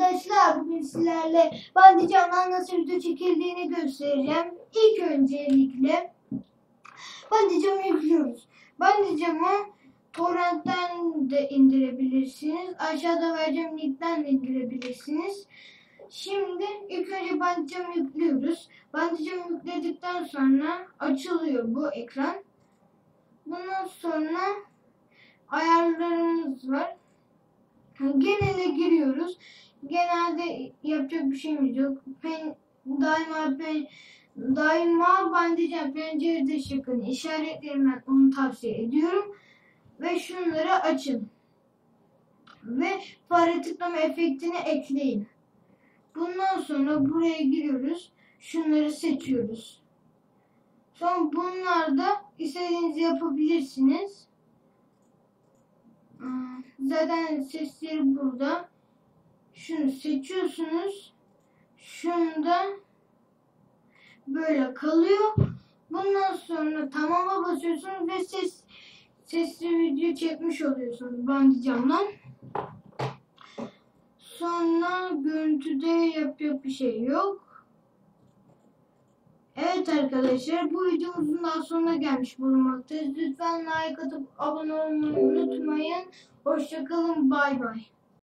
arkadaşlar bugün sizlerle bandıcandan nasıl video çekildiğini göstereceğim. İlk öncelikle bandıcamı yüklüyoruz. Bandıcamı torrentten de indirebilirsiniz. Aşağıda vereceğim linkten de indirebilirsiniz. Şimdi ilk önce bandıcamı yüklüyoruz. Bandıcamı yükledikten sonra açılıyor bu ekran. Bundan sonra ayarlarımız var. Genele giriyoruz. Genelde yapacak bir şeyimiz yok. Pen, daima pen, daima bandicam pencerede şıkkın işaretlerim ben onu tavsiye ediyorum. Ve şunları açın. Ve fare tıklama efektini ekleyin. Bundan sonra buraya giriyoruz. Şunları seçiyoruz. Sonra bunlarda istediğinizi yapabilirsiniz. Aa, Zaten sesleri burada. Şunu seçiyorsunuz. Şunda böyle kalıyor. Bundan sonra tamama basıyorsunuz ve ses sesli video çekmiş oluyorsunuz bandicamdan. Sonra görüntüde yapacak bir şey yok. Evet arkadaşlar bu videomuzun daha sonuna gelmiş bulunmaktayız. Lütfen like atıp abone olmayı unutmayın. Hoşçakalın bay bay.